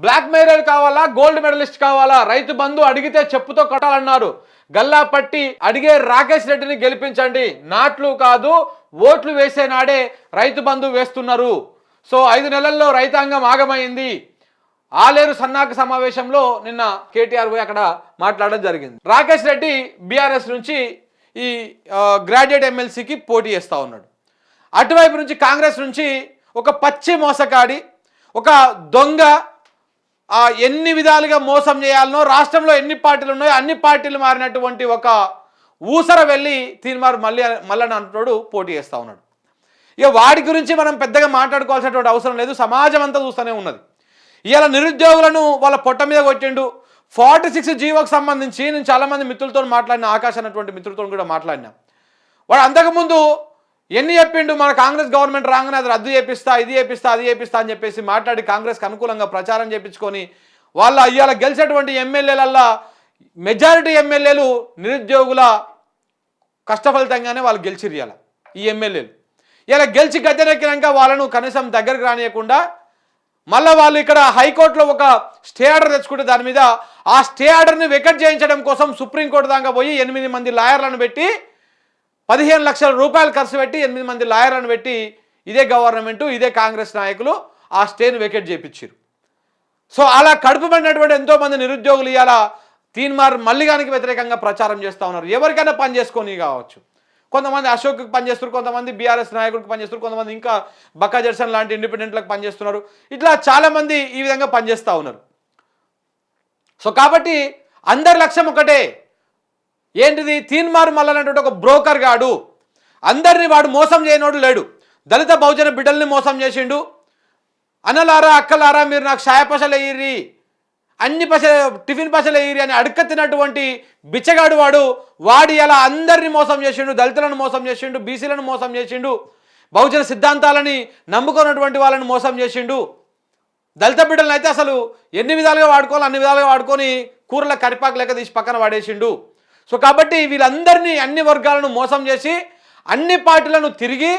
Black mailer కావాలా? Gold medalist కావాలా? రైతు బంధు అడిగితే చెప్పుతో కొట్టాలన్నారు. గల్లా పట్టి అడిగే రాకేష్ రెడ్డిని గెలిపించండి. నాట్లు కాదు ఓట్లు వేసే నాడే రైతు బంధు వేస్తున్నారు. సో ఐదు నెలల్లో రైతాంగం ఆగమైంది. ఆలేరు సన్నాహక సమావేశంలో నిన్న కేటీఆర్ పోయి అక్కడ మాట్లాడడం జరిగింది. రాకేష్ రెడ్డి బీఆర్ఎస్ నుంచి ఈ గ్రాడ్యుయేట్ ఎమ్మెల్సీకి పోటీ చేస్తూ ఉన్నాడు. అటువైపు నుంచి కాంగ్రెస్ నుంచి ఒక పచ్చి మోసకాడి ఒక దొంగ ఎన్ని విధాలుగా మోసం చేయాలనో రాష్ట్రంలో ఎన్ని పార్టీలు ఉన్నాయో అన్ని పార్టీలు మారినటువంటి ఒక ఊసర వెళ్ళి తీన్మార్ మళ్ళీ మల్లన్న అంటున్నాడు పోటీ చేస్తూ ఉన్నాడు. ఇక వాడి గురించి మనం పెద్దగా మాట్లాడుకోవాల్సినటువంటి అవసరం లేదు సమాజం అంతా చూస్తూనే ఉన్నది. ఇవాళ నిరుద్యోగులను వాళ్ళ పొట్ట మీద కొట్టిండు. ఫార్టీ సిక్స్ జీవోకి సంబంధించి నేను చాలామంది మిత్రులతో మాట్లాడిన ఆకాశ్ అన్నటువంటి మిత్రులతో కూడా మాట్లాడినా. వాడు అంతకుముందు ఎన్ని చెప్పిండు? మన కాంగ్రెస్ గవర్నమెంట్ రాగానే అది రద్దు చేపిస్తా ఇది చేపిస్తా అది చేపిస్తా అని చెప్పేసి మాట్లాడి కాంగ్రెస్కి అనుకూలంగా ప్రచారం చేపించుకొని వాళ్ళ ఇవాళ గెలిచేటువంటి ఎమ్మెల్యేలల్లా మెజారిటీ ఎమ్మెల్యేలు నిరుద్యోగుల కష్టఫలితంగానే వాళ్ళు గెలిచిరు ఇవాళ ఈ ఎమ్మెల్యేలు. ఇలా గెలిచి గద్దెనెక్కినాక వాళ్ళను కనీసం దగ్గరికి రానియకుండా మళ్ళీ వాళ్ళు ఇక్కడ హైకోర్టులో ఒక స్టే ఆర్డర్ తెచ్చుకుంటే దాని మీద ఆ స్టే ఆర్డర్ని వెకెట్ చేయించడం కోసం సుప్రీంకోర్టు దాకా పోయి ఎనిమిది మంది లాయర్లను పెట్టి పదిహేను లక్షల రూపాయలు ఖర్చు పెట్టి ఎనిమిది మంది లాయర్లను పెట్టి ఇదే గవర్నమెంటు ఇదే కాంగ్రెస్ నాయకులు ఆ స్టేను వెకెట్ చేయించారు సో అలా కడుపుబడినటువంటి ఎంతోమంది నిరుద్యోగులు ఇవాళ తీన్మార్ మల్లిగానికి వ్యతిరేకంగా ప్రచారం చేస్తూ ఉన్నారు. ఎవరికైనా పని చేసుకొని కావచ్చు. కొంతమంది అశోక్కి పనిచేస్తారు కొంతమంది బీఆర్ఎస్ నాయకుడికి పనిచేస్తారు కొంతమంది ఇంకా బక్కా జర్సన్ లాంటి ఇండిపెండెంట్లకు పనిచేస్తున్నారు ఇట్లా చాలామంది ఈ విధంగా పనిచేస్తూ ఉన్నారు. సో కాబట్టి అందరి లక్ష్యం ఒకటే ఏంటిది? తీన్మార్ మల్లనటువంటి ఒక బ్రోకర్ గాడు. అందరిని వాడు మోసం చేయనోడు లేడు. దళిత బహుజన బిడ్డల్ని మోసం చేసిండు. అన్నలారా అక్కలారా మీరు నాకు షాయ పశలు వేయిర్రి అన్ని పశ టిఫిన్ పశలు వేయిర్రి అని అడుక్క తిన్నటువంటి బిచ్చగాడు వాడు. వాడి అలా అందరిని మోసం చేసిండు. దళితులను మోసం చేసిండు. బీసీలను మోసం చేసిండు. బహుజన సిద్ధాంతాలని నమ్ముకున్నటువంటి వాళ్ళని మోసం చేసిండు. దళిత బిడ్డలను అయితే అసలు ఎన్ని విధాలుగా వాడుకోవాలి అన్ని విధాలుగా వాడుకొని కూరల కరిపాకు లెక్క తీసి పక్కన వాడేసిండు. సో కాబట్టి వీళ్ళందరినీ అన్ని వర్గాలను మోసం చేసి అన్ని పార్టీలను తిరిగి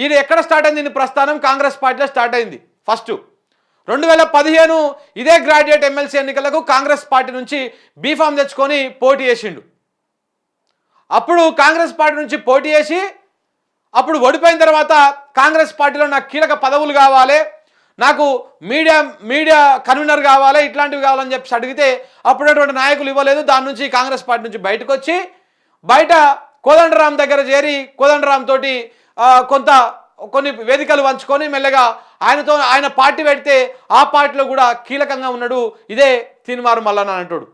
ఈయన ఎక్కడ స్టార్ట్ అయింది ఈయన ప్రస్థానం? కాంగ్రెస్ పార్టీలో స్టార్ట్ అయింది. ఫస్ట్. రెండు వేల పదిహేను ఇదే గ్రాడ్యుయేట్ ఎమ్మెల్సీ ఎన్నికలకు కాంగ్రెస్ పార్టీ నుంచి బీఫామ్ తెచ్చుకొని పోటీ చేసిండు. అప్పుడు కాంగ్రెస్ పార్టీ నుంచి పోటీ చేసి అప్పుడు ఓడిపోయిన తర్వాత కాంగ్రెస్ పార్టీలో నాకు కీలక పదవులు కావాలి. నాకు మీడియా మీడియా కన్వీనర్ కావాలి ఇట్లాంటివి కావాలని చెప్పి అడిగితే అప్పుడటువంటి నాయకులు ఇవ్వలేదు. దాని నుంచి కాంగ్రెస్ పార్టీ నుంచి బయటకు వచ్చి బయట కోదండరాం దగ్గర చేరి కోదండరాం తోటి కొంత కొన్ని వేదికలు పంచుకొని మెల్లగా ఆయనతో ఆయన పార్టీ పెడితే ఆ పార్టీలో కూడా కీలకంగా ఉన్నాడు. ఇదే తీన్మారు మల్లన్న అంటాడు.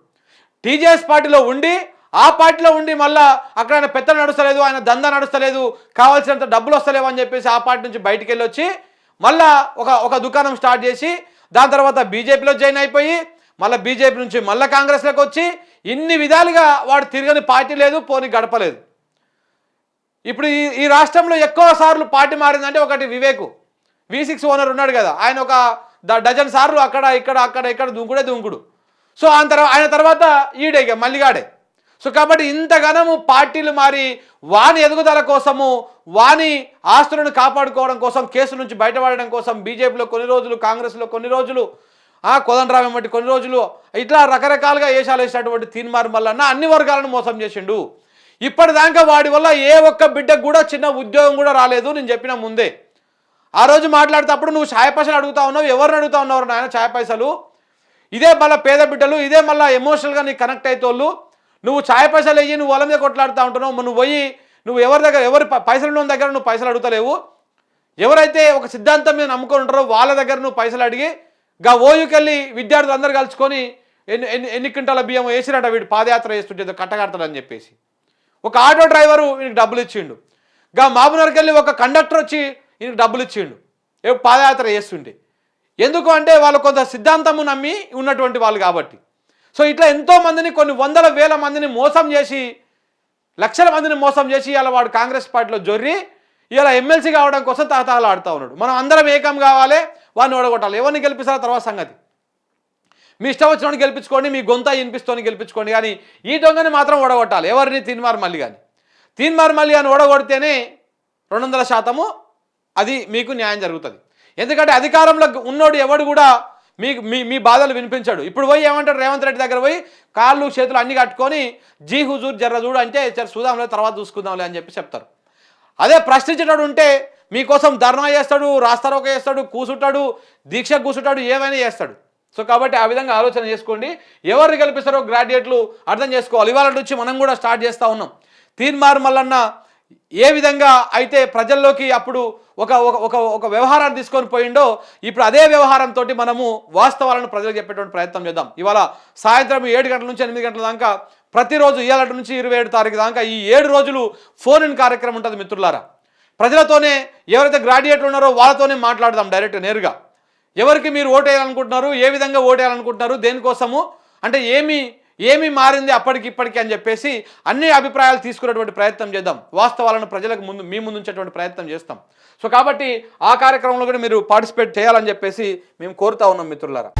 టీజేఎస్ పార్టీలో ఉండి ఆ పార్టీలో ఉండి మళ్ళా అక్కడ ఆయన పెత్తనం నడుస్తలేదు ఆయన దందా నడుస్తలేదు కావాల్సినంత డబ్బులు వస్తలేవు అని చెప్పేసి ఆ పార్టీ నుంచి బయటికి వెళ్ళి వచ్చి మళ్ళా ఒక ఒక దుకాణం స్టార్ట్ చేసి దాని తర్వాత బీజేపీలో జాయిన్ అయిపోయి మళ్ళీ బీజేపీ నుంచి మళ్ళీ కాంగ్రెస్లోకి వచ్చి ఇన్ని విధాలుగా వాడు తిరగని పార్టీ లేదు పోని గడపలేదు ఇప్పుడు ఈ ఈ రాష్ట్రంలో ఎక్కువ సార్లు పార్టీ మారిందంటే ఒకటి వివేకు. వి సిక్స్ ఓనర్ ఉన్నాడు కదా ఆయన ఒక డజన్ సార్లు అక్కడ ఇక్కడ అక్కడ ఇక్కడ దుంకుడే దుంకుడు. సో ఆయన తర్వాత ఆయన తర్వాత ఈడే ఇక మల్లిగాడే. సో కాబట్టి ఇంతగానము పార్టీలు మారి వాని ఎదుగుదల కోసము వాని ఆస్తులను కాపాడుకోవడం కోసం కేసు నుంచి బయటపడడం కోసం బీజేపీలో కొన్ని రోజులు కాంగ్రెస్లో కొన్ని రోజులు ఆ వంటి కొన్ని రోజులు ఇట్లా రకరకాలుగా ఏషాలు వేసినటువంటి తీన్మార్ మల్లన్న అన్ని వర్గాలను మోసం చేసిండు. ఇప్పటిదాకా వాడి వల్ల ఏ ఒక్క బిడ్డకు కూడా చిన్న ఉద్యోగం కూడా రాలేదు నేను చెప్పిన ముందే. ఆ రోజు మాట్లాడేటప్పుడు నువ్వు ఛాయ పైసలు అడుగుతా ఉన్నావు ఎవరిని అడుగుతా ఉన్నావు నాయన ఛాయ పైసలు? ఇదే మళ్ళీ పేద బిడ్డలు ఇదే మళ్ళీ ఎమోషనల్గా నీకు కనెక్ట్ అయితోళ్ళు. నువ్వు ఛాయ పైసలు వెయ్యి నువ్వు వాళ్ళ మీద కొట్లాడుతూ ఉంటున్నావు. నువ్వు పోయి నువ్వు ఎవరి దగ్గర ఎవరి పైసలు ఉన్న దగ్గర నువ్వు పైసలు అడుగుతలేవు. ఎవరైతే ఒక సిద్ధాంతం మీద నమ్ముకొని ఉంటారో వాళ్ళ దగ్గర నువ్వు పైసలు అడిగి గా ఓయుకెళ్ళి విద్యార్థులు అందరు కలుసుకొని ఎన్ని ఎన్ని ఎన్ని క్వింటాల బియ్యం వేసినట వీడు పాదయాత్ర చేస్తుంటే కట్టగడతాడని చెప్పేసి. ఒక ఆటో డ్రైవరు వీనికి డబ్బులు ఇచ్చిండు. గా మామూనర్కి వెళ్ళి ఒక కండక్టర్ వచ్చి ఈయనకి డబ్బులు ఇచ్చిండు. పాదయాత్ర చేస్తుంటే. ఎందుకు అంటే వాళ్ళు కొంత సిద్ధాంతము నమ్మి ఉన్నటువంటి వాళ్ళు కాబట్టి. సో ఇట్లా ఎంతో మందిని కొన్ని వందల వేల మందిని మోసం చేసి లక్షల మందిని మోసం చేసి ఇలా వాడు కాంగ్రెస్ పార్టీలో జొర్రి ఇలా ఎమ్మెల్సీ కావడం కోసం తాతాలు ఆడుతూ ఉన్నాడు. మనం అందరం ఏకం కావాలి వాడిని ఓడగొట్టాలి. ఎవరిని గెలిపిస్తారో తర్వాత సంగతి. మీ ఇష్టం వచ్చినోడిని గెలిపించుకోండి మీ గొంత వినిపిస్తోని గెలిపించుకోండి కానీ ఈ దొంగని మాత్రం ఓడగొట్టాలి. ఎవరిని? తీన్మార్ మళ్ళీ కానీ తీన్మార్ మళ్ళీ అని ఓడగొడితేనే రెండు వందల శాతము అది మీకు న్యాయం జరుగుతుంది. ఎందుకంటే అధికారంలో ఉన్నోడు ఎవడు కూడా మీకు మీ మీ బాధలు వినిపించాడు. ఇప్పుడు పోయి ఏమంటాడు రేవంత్ రెడ్డి దగ్గర పోయి కాళ్ళు చేతులు అన్ని కట్టుకొని జీ హుజూర్ జర్ర చూడు అంటే జర చూద్దాంలే తర్వాత చూసుకుందాంలే అని చెప్పి చెప్తారు. అదే ప్రశ్నించేటాడు ఉంటే మీకోసం ధర్నా చేస్తాడు రాస్తారోక చేస్తాడు కూసుంటాడు దీక్ష కూసుంటాడు ఏమైనా చేస్తాడు. సో కాబట్టి ఆ విధంగా ఆలోచన చేసుకోండి. ఎవరిని కల్పిస్తారో గ్రాడ్యుయేట్లు అర్థం చేసుకోవాలి. ఇవాళ నుంచి మనం కూడా స్టార్ట్ చేస్తూ ఉన్నాం. తీన్మార్ మల్లన్న ఏ విధంగా అయితే ప్రజల్లోకి అప్పుడు ఒక ఒక ఒక ఒక వ్యవహారాన్ని తీసుకొని పోయిండో ఇప్పుడు అదే వ్యవహారంతో మనము వాస్తవాలను ప్రజలకు చెప్పేటువంటి ప్రయత్నం చేద్దాం. ఇవాళ సాయంత్రం ఏడు గంటల నుంచి ఎనిమిది గంటల దాకా ప్రతిరోజు ఇవాళ నుంచి ఇరవై ఏడు తారీఖు దాకా ఈ ఏడు రోజులు ఫోన్ ఇన్ కార్యక్రమం ఉంటుంది మిత్రులారా. ప్రజలతోనే ఎవరైతే గ్రాడ్యుయేట్లు ఉన్నారో వాళ్ళతోనే మాట్లాడదాం డైరెక్ట్ నేరుగా. ఎవరికి మీరు ఓటేయాలనుకుంటున్నారు ఏ విధంగా ఓటేయాలనుకుంటున్నారు దేనికోసము? అంటే ఏమి ఏమి మారింది అప్పటికి ఇప్పటికి అని చెప్పేసి అన్ని అభిప్రాయాలు తీసుకునేటువంటి ప్రయత్నం చేద్దాం. వాస్తవాలను ప్రజలకు ముందు మీ ముందు ఉంచేటువంటి ప్రయత్నం చేస్తాం. సో కాబట్టి ఆ కార్యక్రమంలో కూడా మీరు పార్టిసిపేట్ చేయాలని చెప్పేసి మేము కోరుతా ఉన్నాం మిత్రులారా.